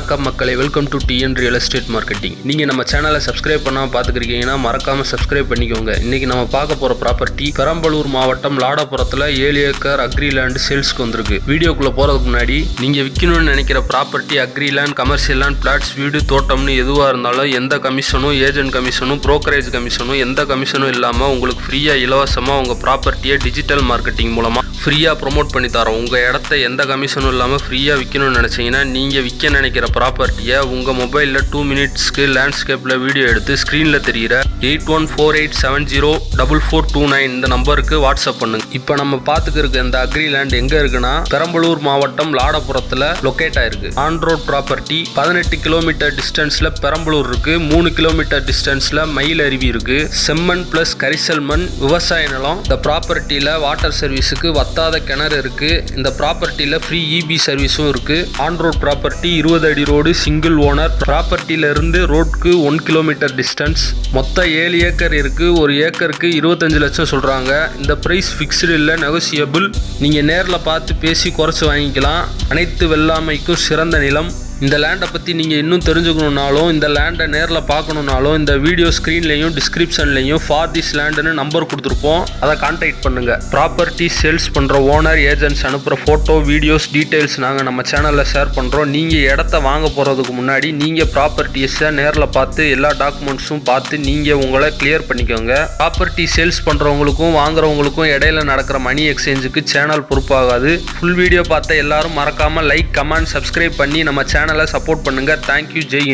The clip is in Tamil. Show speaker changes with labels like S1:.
S1: வணக்கம் மக்களை welcome to TN real estate marketing நீங்கள் நம்ம சேனலை சப்ஸ்கிரைப் பண்ணாமல் பார்த்துக்கிறீங்கன்னா மறக்காமல் சப்ஸ்கிரைப் பண்ணிக்கோங்க. இன்றைக்கி நம்ம பார்க்க போகிற ப்ராப்பர்ட்டி பெரம்பலூர் மாவட்டம் லாடபுரத்தில் ஏழு ஏக்கர் அக்ரி லேண்டு சேல்ஸ்க்கு வந்திருக்கு. வீடியோக்குள்ளே போகிறதுக்கு முன்னாடி நீங்கள் விற்கணும்னு நினைக்கிற property agri land commercial land plots வீடு தோட்டம்னு எதுவாக இருந்தாலும் எந்த கமிஷனும் ஏஜென்ட் கமிஷனும் ப்ரோக்கரேஜ் கமிஷனும் எந்த கமிஷனும் இல்லாமல் உங்களுக்கு ஃப்ரீயாக இலவசமாக உங்கள் ப்ராப்பர்ட்டியை டிஜிட்டல் மார்க்கெட்டிங் மூலமாக ஃப்ரீயாக ப்ரோமோட் பண்ணி தரோம். உங்கள் இடத்த எந்த கமிஷனும் இல்லாமல் ஃப்ரீயாக விற்கணும்னு நினச்சிங்கன்னா நீங்கள் விற்க நினைக்கிற ப்ராப்பர்ட்டியை உங்கள் மொபைலில் டூ மினிட்ஸ்க்கு லேண்ட்ஸ்கேப்பில் வீடியோ எடுத்து ஸ்க்ரீனில் தெரிகிற eight one four eight seven zero double four two nine இந்த நம்பருக்கு வாட்ஸ்அப் பண்ணுங்க. இப்போ நம்ம பார்த்துக்கிருக்க இந்த அக்ரி லேண்ட் எங்கே இருக்குன்னா பெரம்பலூர் மாவட்டம் லாடபுரத்தில் லொக்கேட் ஆயிருக்கு. ஆன் ரோட் ப்ராப்பர்ட்டி பதினெட்டு கிலோமீட்டர் டிஸ்டன்ஸில் பெரம்பலூர் இருக்கு மூணு கிலோமீட்டர் டிஸ்டன்ஸில் மயில் அருவி இருக்கு. செம்மண் ப்ளஸ் கரிசல் மண் விவசாய நிலம். இந்த ப்ராப்பர்ட்டியில் வாட்டர் சர்வீஸுக்கு வத்தாத கிணறு இருக்கு. இந்த ப்ராப்பர்ட்டியில் ஃப்ரீ இபி சர்வீஸும் இருக்கு. ஆன் ரோட் ப்ராப்பர்ட்டி இருபது அடி ரோடு சிங்கிள் ஓனர் ப்ராப்பர்ட்டியிலிருந்து ரோட்க்கு ஒன் கிலோமீட்டர் டிஸ்டன்ஸ் மொத்தம் ஏழு ஏக்கர் இருக்கு. ஒரு ஏக்கருக்கு இருபத்தஞ்சு லட்சம் சொல்றாங்க. இந்த பிரைஸ் ஃபிக்ஸ்டு இல்லை நெகோசியபிள் நீங்க நேரில் பார்த்து பேசி குறைச்சி வாங்கிக்கலாம். அனைத்து வெள்ளாமைக்கும் சிறந்த நிலம். இந்த லேண்டை பற்றி நீங்கள் இன்னும் தெரிஞ்சுக்கணுன்னாலும் இந்த லேண்டை நேரில் பார்க்கணுன்னாலும் இந்த வீடியோ ஸ்க்ரீன்லேயும் டிஸ்கிரிப்ஷன்லேயும் ஃபார் திஸ் லேண்டுன்னு நம்பர் கொடுத்துருப்போம். அதை கான்டாக்ட் பண்ணுங்கள் ப்ராப்பர்ட்டி சேல்ஸ் பண்ணுற ஓனர் ஏஜென்ட்ஸ் அனுப்புகிற ஃபோட்டோ வீடியோஸ் டீட்டெயில்ஸ் நாங்கள் நம்ம சேனலில் ஷேர் பண்ணுறோம் நீங்கள் இடத்த வாங்க போகிறதுக்கு முன்னாடி நீங்கள் ப்ராப்பர்ட்டிஸை நேரில் பார்த்து எல்லா டாக்குமெண்ட்ஸும் பார்த்து நீங்கள் உங்களை கிளியர் பண்ணிக்கோங்க. ப்ராப்பர்ட்டி சேல்ஸ் பண்ணுறவங்களுக்கும் வாங்குறவங்களுக்கும் இடையில நடக்கிற மணி எக்ஸ்சேஞ்சுக்கு சேனல் பொறுப்பாகாது. ஃபுல் வீடியோ பார்த்த எல்லாரும் மறக்காமல் லைக் கமெண்ட் சப்ஸ்கிரைப் பண்ணி நம்ம சேனல் சப்போர்ட் பண்ணுங்கள் தேங்க்யூ ஜெய்